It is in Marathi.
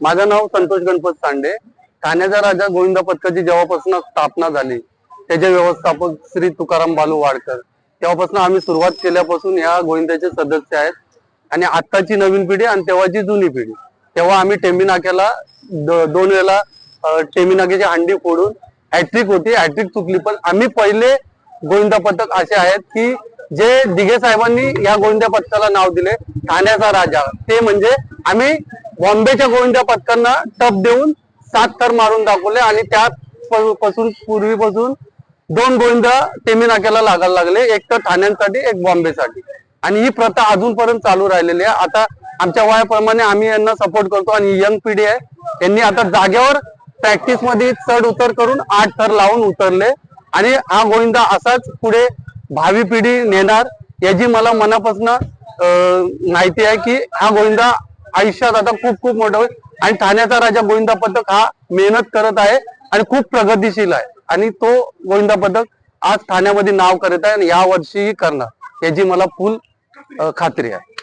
माझं नाव संतोष गणपत सांडे. ठाण्याचा राजा गोविंदा पथकाची जेव्हापासून स्थापना झाली त्याचे व्यवस्थापक श्री तुकाराम बालू वाडकर. तेव्हापासून आम्ही सुरुवात केल्यापासून या गोविंदाचे सदस्य आहेत. आणि आत्ताची नवीन पिढी आणि तेव्हाची जुनी पिढी. तेव्हा आम्ही टेंबीनाक्याला दोन वेळेला अं, हंडी फोडून हॅट्रिक होती हॅट्रिक चुकली. पण आम्ही पहिले गोविंदा पथक असे आहेत की जे दिघे साहेबांनी या गोविंदा पथकाला नाव दिले ठाण्याचा राजा. ते म्हणजे आम्ही बॉम्बेच्या गोविंदा पथकांना टप देऊन सात थर मारून दाखवले आणि त्यात पासून पूर्वीपासून दोन गोविंदा टेमी नाक्याला लागायला लागले. एक तर ठाण्यांसाठी एक बॉम्बेसाठी. आणि ही प्रथा अजूनपर्यंत चालू राहिलेली आहे. आता आमच्या वयाप्रमाणे आम्ही यांना सपोर्ट करतो आणि यंग पिढी आहे. यांनी आता जागेवर प्रॅक्टिसमध्ये चढ उतर करून आठ थर लावून उतरले. आणि हा गोविंदा असाच पुढे भावी पिढी नेणार याची मला मनापासून माहिती आहे की हा गोविंदा आयुष्यात आता खूप खूप मोठा होईल. आणि ठाण्याचा राजा गोविंदा पथक हा मेहनत करत आहे आणि खूप प्रगतीशील आहे. आणि तो गोविंदा पथक आज ठाण्यामध्ये नाव करत आहे आणि या वर्षीही करणार याची मला फुल खात्री आहे.